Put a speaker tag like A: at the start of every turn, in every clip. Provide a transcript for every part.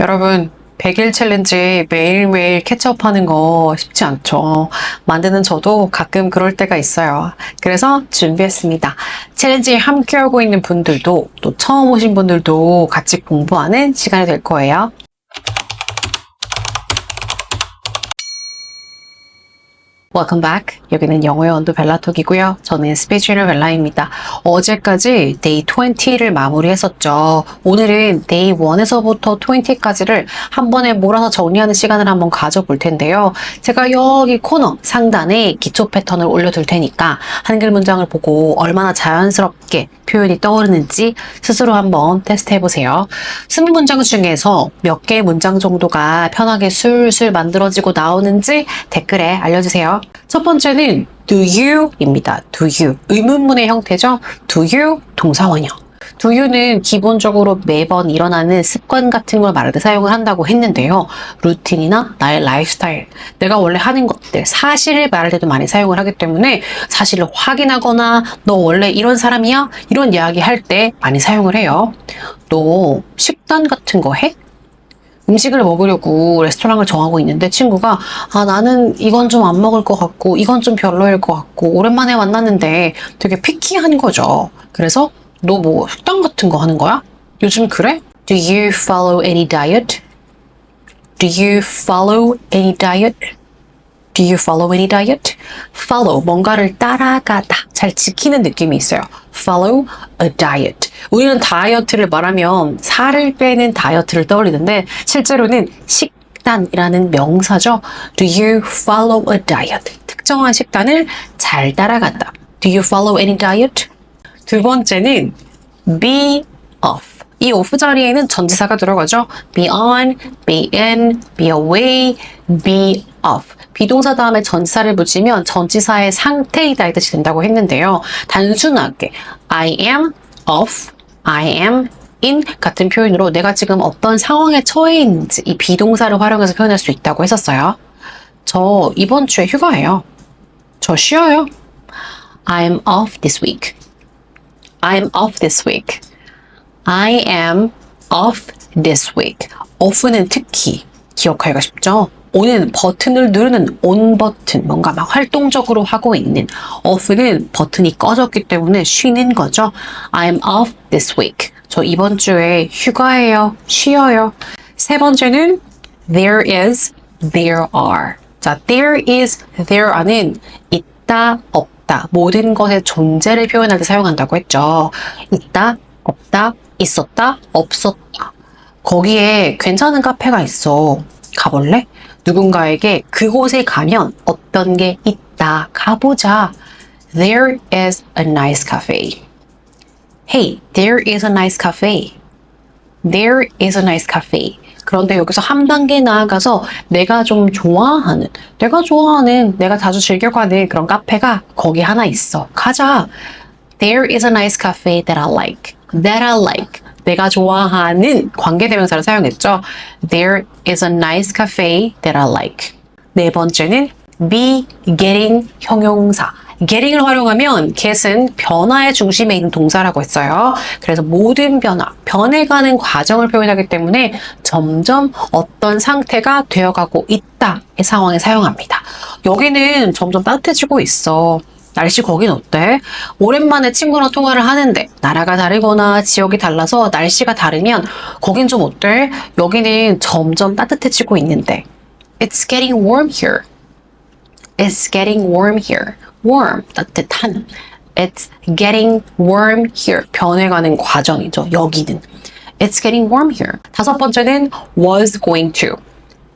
A: 여러분, 100일 챌린지 매일매일 캐치업하는 거 쉽지 않죠. 만드는 저도 가끔 그럴 때가 있어요. 그래서 준비했습니다. 챌린지에 함께하고 있는 분들도 또 처음 오신 분들도 같이 공부하는 시간이 될 거예요. Welcome back. 여기는 영어의 원도 벨라톡이고요. 저는 스페셜 벨라입니다. 어제까지 데이 20를 마무리했었죠. 오늘은 데이 1에서부터 20까지를 한 번에 몰아서 정리하는 시간을 한번 가져볼 텐데요. 제가 여기 코너 상단에 기초 패턴을 올려둘 테니까 한글 문장을 보고 얼마나 자연스럽게 표현이 떠오르는지 스스로 한번 테스트 해보세요. 20문장 중에서 몇 개의 문장 정도가 편하게 술술 만들어지고 나오는지 댓글에 알려주세요. 첫 번째는 do you입니다. do you. 의문문의 형태죠. do you 동사원형. do you는 기본적으로 매번 일어나는 습관 같은 걸 말할 때 사용을 한다고 했는데요. 루틴이나 나의 라이프스타일, 내가 원래 하는 것들, 사실을 말할 때도 많이 사용을 하기 때문에 사실을 확인하거나 너 원래 이런 사람이야? 이런 이야기 할 때 많이 사용을 해요. 또 식단 같은 거 해? 음식을 먹으려고 레스토랑을 정하고 있는데 친구가 아 나는 이건 좀 안 먹을 것 같고 이건 좀 별로일 것 같고 오랜만에 만났는데 되게 피키한 거죠. 그래서 너 뭐 식단 같은 거 하는 거야? 요즘 그래? Do you follow any diet? Do you follow any diet? Do you follow any diet? Follow 뭔가를 따라가다 잘 지키는 느낌이 있어요. Follow a diet. 우리는 다이어트를 말하면 살을 빼는 다이어트를 떠올리는데 실제로는 식단이라는 명사죠. Do you follow a diet? 특정한 식단을 잘 따라간다. Do you follow any diet? 두 번째는 be off. 이 off 자리에는 전치사가 들어가죠. be on, be in, be away, be off. 비동사 다음에 전치사를 붙이면 전치사의 상태이다 이 뜻이 된다고 했는데요. 단순하게 I am off, I am in 같은 표현으로 내가 지금 어떤 상황에 처해 있는지 이 비동사를 활용해서 표현할 수 있다고 했었어요. 저 이번 주에 휴가예요. 저 쉬어요. I'm off this week. I'm off this week. I am off this week. off는 특히 기억하기가 쉽죠? On은 버튼을 누르는 on 버튼, 뭔가 막 활동적으로 하고 있는 off는 버튼이 꺼졌기 때문에 쉬는 거죠. I'm off this week. 저 이번 주에 휴가예요. 쉬어요. 세 번째는 there is, there are. 자, there is, there are는 있다, 없다. 모든 것의 존재를 표현할 때 사용한다고 했죠. 있다, 없다, 있었다, 없었다. 거기에 괜찮은 카페가 있어. 가볼래? 누군가에게 그곳에 가면 어떤 게 있다. 가보자. There is a nice cafe. Hey, there is a nice cafe. There is a nice cafe. 그런데 여기서 한 단계 나아가서 내가 좀 좋아하는, 내가 좋아하는, 내가 자주 즐겨 가는 그런 카페가 거기 하나 있어. 가자. There is a nice cafe that I like. That I like. 내가 좋아하는 관계대명사를 사용했죠. There is a nice cafe that I like. 네 번째는 be getting 형용사. getting을 활용하면 get은 변화의 중심에 있는 동사라고 했어요. 그래서 모든 변화, 변해가는 과정을 표현하기 때문에 점점 어떤 상태가 되어가고 있다의 상황에 사용합니다. 여기는 점점 따뜻해지고 있어. 날씨 거긴 어때? 오랜만에 친구랑 통화를 하는데 나라가 다르거나 지역이 달라서 날씨가 다르면 거긴 좀 어때? 여기는 점점 따뜻해지고 있는데 It's getting warm here. It's getting warm here. warm 따뜻한 It's getting warm here. 변해가는 과정이죠. 여기는 It's getting warm here. 다섯 번째는 was going to.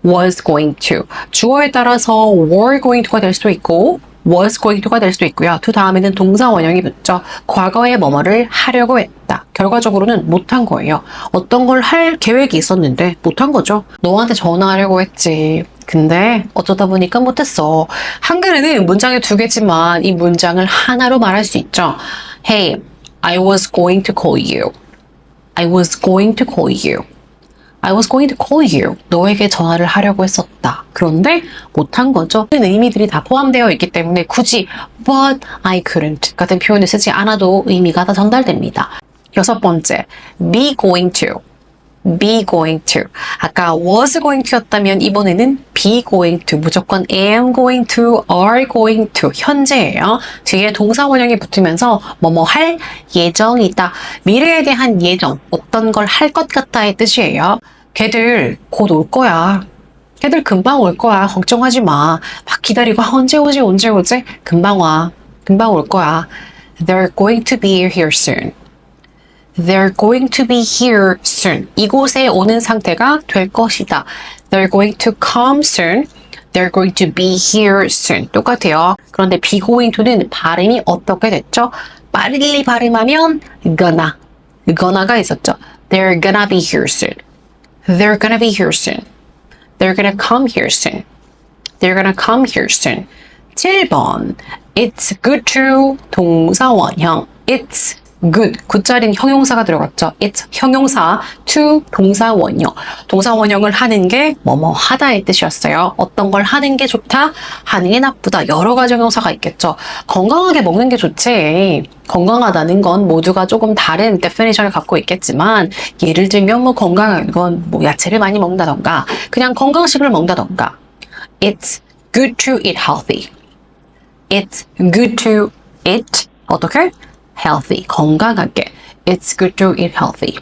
A: was going to. 주어에 따라서 were going to가 될 수도 있고 was going to가 될 수도 있고요. 그 다음에는 동사 원형이 붙죠. 과거에 뭐뭐를 하려고 했다. 결과적으로는 못한 거예요. 어떤 걸 할 계획이 있었는데 못한 거죠. 너한테 전화하려고 했지. 근데 어쩌다 보니까 못했어. 한글에는 문장이 두 개지만 이 문장을 하나로 말할 수 있죠. Hey, I was going to call you. I was going to call you. I was going to call you. 너에게 전화를 하려고 했었다. 그런데 못한 거죠. 그 의미들이 다 포함되어 있기 때문에 굳이 but I couldn't 같은 표현을 쓰지 않아도 의미가 다 전달됩니다. 여섯 번째, be going to. Be going to. 아까 was going to였다면 이번에는 be going to. 무조건 am going to, are going to. 현재예요. 뒤에 동사 원형이 붙으면서 뭐뭐 할 예정이다. 미래에 대한 예정. 어떤 걸 할 것 같다의 뜻이에요. 걔들 곧 올 거야. 걔들 금방 올 거야. 걱정하지 마. 막 기다리고 아, 언제 오지 언제 오지? 금방 와. 금방 올 거야. They're going to be here soon. They're going to be here soon. 이곳에 오는 상태가 될 것이다. They're going to come soon. They're going to be here soon. 똑같아요. 그런데 be going to는 발음이 어떻게 됐죠? 빨리 발음하면 gonna. gonna가 있었죠. They're gonna be here soon. They're gonna be here soon. They're gonna come here soon. They're gonna come here soon. 7번. It's good to 동사 원형. It's good. 굿자리는 형용사가 들어갔죠. It's 형용사 to 동사 원형. 동사 원형을 하는 게 뭐뭐 하다의 뜻이었어요. 어떤 걸 하는 게 좋다, 하는 게 나쁘다. 여러 가지 형용사가 있겠죠. 건강하게 먹는 게 좋지. 건강하다는 건 모두가 조금 다른 데피니션을 갖고 있겠지만 예를 들면 뭐 건강한 건 뭐 야채를 많이 먹는다던가 그냥 건강식을 먹는다던가 It's good to eat healthy. It's good to eat 어떻게? Healthy 건강하게. It's good to eat healthy.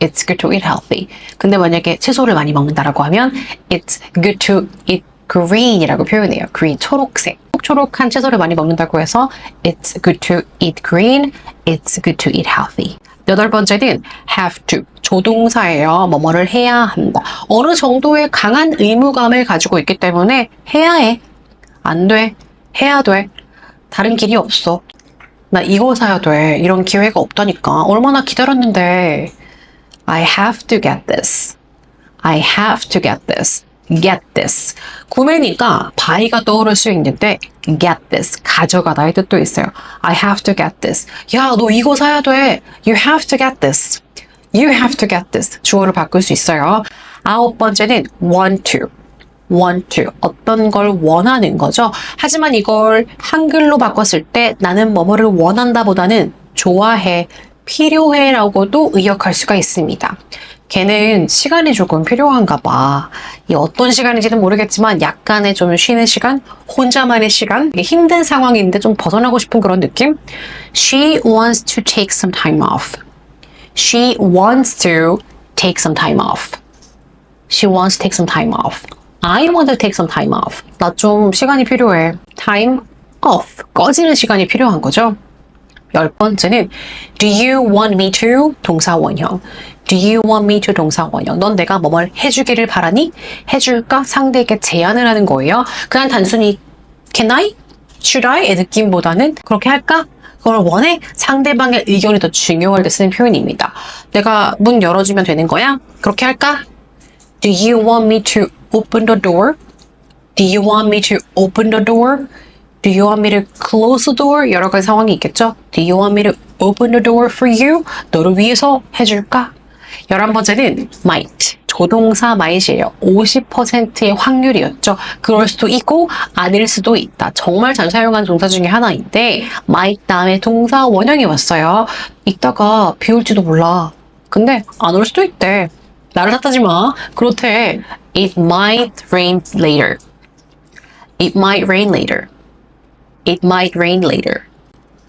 A: It's good to eat healthy. 근데 만약에 채소를 많이 먹는다라고 하면 It's good to eat green이라고 표현해요. green 초록색. 초록한 채소를 많이 먹는다고 해서 It's good to eat green. It's good to eat healthy. 여덟 번째는 have to. 조동사예요. 뭐뭐를 해야 한다. 어느 정도의 강한 의무감을 가지고 있기 때문에 해야 해. 안 돼. 해야 돼. 다른 길이 없어. 나 이거 사야 돼. 이런 기회가 없다니까. 얼마나 기다렸는데. I have to get this. I have to get this. get this. 구매니까 buy가 떠오를 수 있는데 get this. 가져가다의 뜻도 있어요. I have to get this. 야, 너 이거 사야 돼. You have to get this. You have to get this. 주어를 바꿀 수 있어요. 아홉 번째는 want to. Want to. 어떤 걸 원하는 거죠. 하지만 이걸 한글로 바꿨을 때 나는 뭐뭐를 원한다 보다는 좋아해, 필요해 라고도 의역할 수가 있습니다. 걔는 시간이 조금 필요한가 봐. 이 어떤 시간인지는 모르겠지만 약간의 좀 쉬는 시간, 혼자만의 시간, 힘든 상황인데 좀 벗어나고 싶은 그런 느낌? She wants to take some time off. She wants to take some time off. She wants to take some time off. I want to take some time off. 나 좀 시간이 필요해. Time off. 꺼지는 시간이 필요한 거죠. 열 번째는 Do you want me to? 동사 원형. Do you want me to? 동사 원형. 넌 내가 뭐뭘 해주기를 바라니? 해줄까? 상대에게 제안을 하는 거예요. 그냥 단순히 Can I? Should I? 의 느낌보다는 그렇게 할까? 그걸 원해? 상대방의 의견이 더 중요할 때 쓰는 표현입니다. 내가 문 열어주면 되는 거야? 그렇게 할까? Do you want me to open the door? Do you want me to open the door? Do you want me to close the door? 여러 가지 상황이 있겠죠? Do you want me to open the door for you? 너를 위해서 해줄까? 열한 번째는 might. 조동사 might이에요. 50%의 확률이었죠. 그럴 수도 있고 아닐 수도 있다. 정말 잘 사용하는 동사 중에 하나인데 might 다음에 동사 원형이 왔어요. 이따가 비 올지도 몰라. 근데 안 올 수도 있대. 나를 탓하지 마. 그렇대. It might rain later. It might rain later. It might rain later.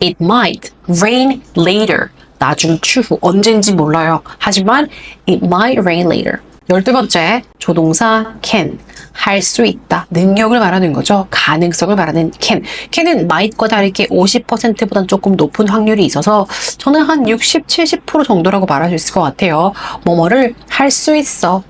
A: It might rain later. 나중 추후 언젠지 몰라요. 하지만 it might rain later. 열두 번째 조동사 can 할 수 있다. 능력을 말하는 거죠. 가능성을 말하는 can. can은 might과 다르게 50%보단 조금 높은 확률이 있어서 저는 한 60, 70% 정도라고 말할 수 있을 것 같아요. 뭐뭐를 할 수 있어.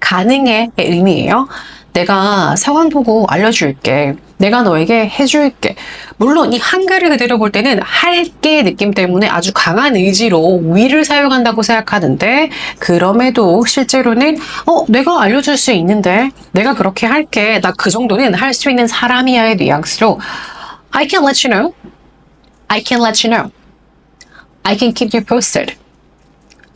A: 가능해의 의미예요. 내가 상황 보고 알려줄게. 내가 너에게 해줄게. 물론 이 한글을 그대로 볼 때는 할게 느낌 때문에 아주 강한 의지로 위를 사용한다고 생각하는데 그럼에도 실제로는 어 내가 알려줄 수 있는데 내가 그렇게 할게. 나 그 정도는 할 수 있는 사람이야의 뉘앙스로 I can let you know. I can let you know. I can keep you posted.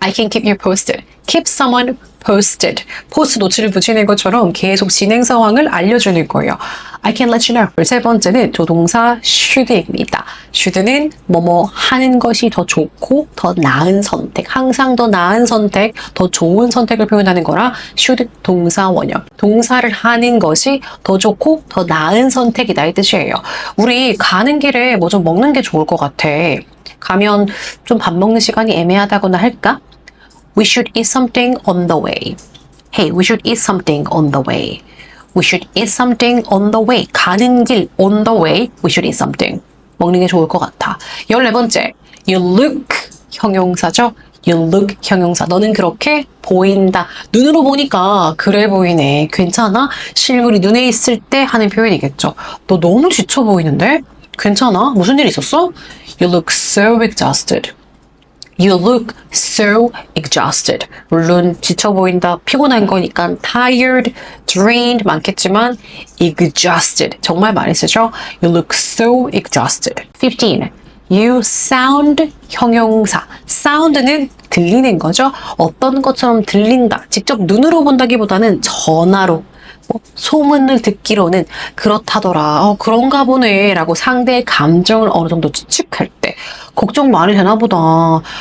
A: I can keep you posted. Keep someone posted. 포스트 노트를 붙이는 것처럼 계속 진행 상황을 알려주는 거예요. I can let you know. 세 번째는 조동사 should입니다. should는 뭐뭐 하는 것이 더 좋고 더 나은 선택, 항상 더 나은 선택, 더 좋은 선택을 표현하는 거라 should 동사 원형. 동사를 하는 것이 더 좋고 더 나은 선택이다 이 뜻이에요. 우리 가는 길에 뭐 좀 먹는 게 좋을 것 같아. 가면 좀 밥 먹는 시간이 애매하다거나 할까? We should eat something on the way. Hey, we should eat something on the way. We should eat something on the way. 가는 길 on the way. We should eat something. 먹는 게 좋을 것 같아. 14번째. You look 형용사죠. You look 형용사. 너는 그렇게 보인다. 눈으로 보니까 그래 보이네. 괜찮아? 실물이 눈에 있을 때 하는 표현이겠죠. 너 너무 지쳐 보이는데? 괜찮아? 무슨 일 있었어? You look so exhausted. You look so exhausted. 물론 지쳐 보인다, 피곤한 거니까 tired, drained 많겠지만 exhausted 정말 많이 쓰죠. You look so exhausted. 15. You sound 형용사. sound는 들리는 거죠. 어떤 것처럼 들린다. 직접 눈으로 본다기보다는 전화로 뭐 소문을 듣기로는 그렇다더라. 어, 그런가 보네. 라고 상대의 감정을 어느 정도 추측할 때 걱정 많이 되나 보다.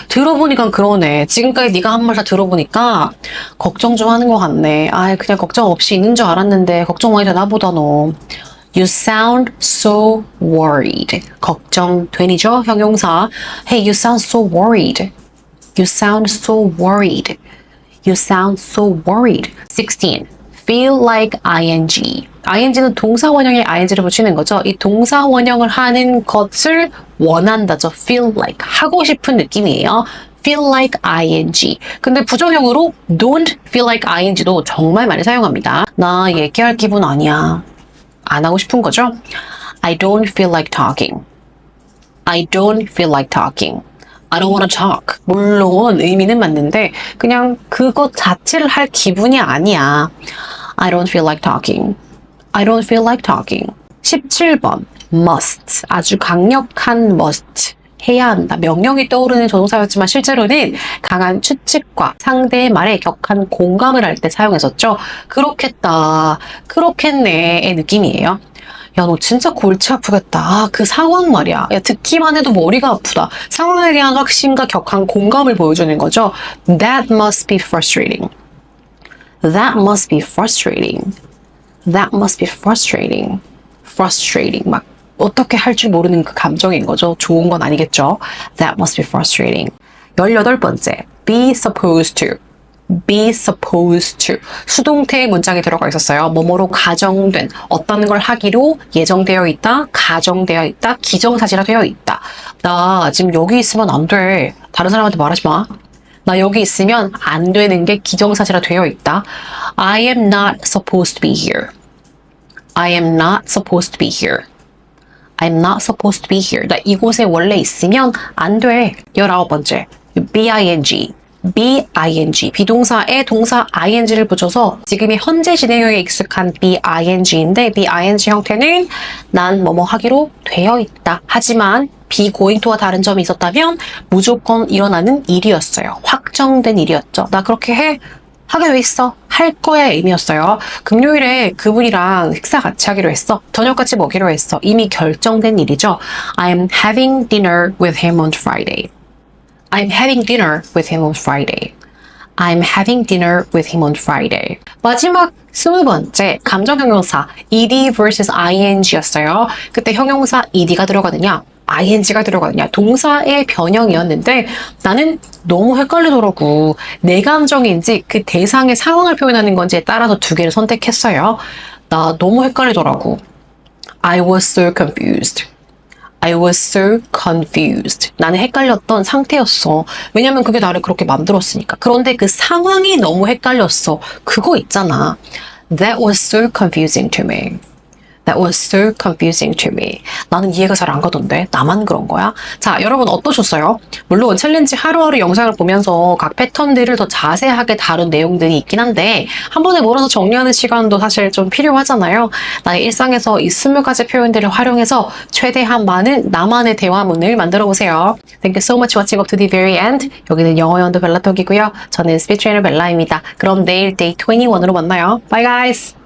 A: 들어보니까 그러네. 지금까지 네가 한 말 다 들어보니까 걱정 좀 하는 것 같네. 아, 그냥 걱정 없이 있는 줄 알았는데 걱정 많이 되나 보다 너. You sound so worried. 걱정되니죠? 형용사. Hey, you sound so worried. You sound so worried. You sound so worried. 16. Feel like ing. ing는 동사 원형에 ing를 붙이는 거죠. 이 동사 원형을 하는 것을 원한다죠. Feel like. 하고 싶은 느낌이에요. Feel like ing. 근데 부정형으로 don't feel like ing도 정말 많이 사용합니다. 나 얘기할 기분 아니야. 안 하고 싶은 거죠. I don't feel like talking. I don't feel like talking. I don't wanna talk. 물론 의미는 맞는데 그냥 그것 자체를 할 기분이 아니야. I don't feel like talking. I don't feel like talking. 17번 must. 아주 강력한 must. 해야 한다. 명령이 떠오르는 조동사였지만 실제로는 강한 추측과 상대의 말에 격한 공감을 할 때 사용했었죠. 그렇겠다. 그렇겠네의 느낌이에요. 야, 너 진짜 골치 아프겠다. 아, 그 상황 말이야. 야, 듣기만 해도 머리가 아프다. 상황에 대한 확신과 격한 공감을 보여주는 거죠. That must be frustrating. That must be frustrating. That must be frustrating. Frustrating. 막 어떻게 할 줄 모르는 그 감정인 거죠. 좋은 건 아니겠죠. That must be frustrating. 18번째. Be supposed to. be supposed to. 수동태의 문장이 들어가 있었어요. 뭐뭐로 가정된, 어떤 걸 하기로 예정되어 있다, 가정되어 있다, 기정사실화 되어 있다. 나 지금 여기 있으면 안 돼. 다른 사람한테 말하지 마. 나 여기 있으면 안 되는 게 기정사실화 되어 있다. I am not supposed to be here. I am not supposed to be here. I'm not supposed to be here. 나 이곳에 원래 있으면 안 돼. 열아홉 번째. BING. BING. 비동사에 동사 ING를 붙여서 지금의 현재 진행형에 익숙한 BING인데 BING 형태는 난 뭐뭐 하기로 되어 있다. 하지만 be going to와 다른 점이 있었다면 무조건 일어나는 일이었어요. 확정된 일이었죠. 나 그렇게 해. 하게 돼 있어. 할 거야 의미였어요. 금요일에 그분이랑 식사 같이 하기로 했어. 저녁 같이 먹기로 했어. 이미 결정된 일이죠. I'm having dinner with him on Friday. I'm having dinner with him on Friday. I'm having dinner with him on Friday. 마지막 스무 번째 감정 형용사 ed vs ing였어요. 그때 형용사 ed가 들어가느냐 ing가 들어가느냐 동사의 변형이었는데 나는 너무 헷갈리더라고. 내 감정인지 그 대상의 상황을 표현하는 건지에 따라서 두 개를 선택했어요. 나 너무 헷갈리더라고. I was so confused. I was so confused. 나는 헷갈렸던 상태였어. 왜냐면 그게 나를 그렇게 만들었으니까. 그런데 그 상황이 너무 헷갈렸어. 그거 있잖아. That was so confusing to me. That was so confusing to me. 나는 이해가 잘 안 가던데. 나만 그런 거야? 자, 여러분 어떠셨어요? 물론 챌린지 하루하루 영상을 보면서 각 패턴들을 더 자세하게 다룬 내용들이 있긴 한데 한 번에 몰아서 정리하는 시간도 사실 좀 필요하잖아요. 나의 일상에서 이 20가지 표현들을 활용해서 최대한 많은 나만의 대화문을 만들어 보세요. Thank you so much watching up to the very end. 여기는 영어 연도 벨라톡이고요. 저는 스피치 트레이너 벨라입니다. 그럼 내일 데이 21으로 만나요. Bye guys!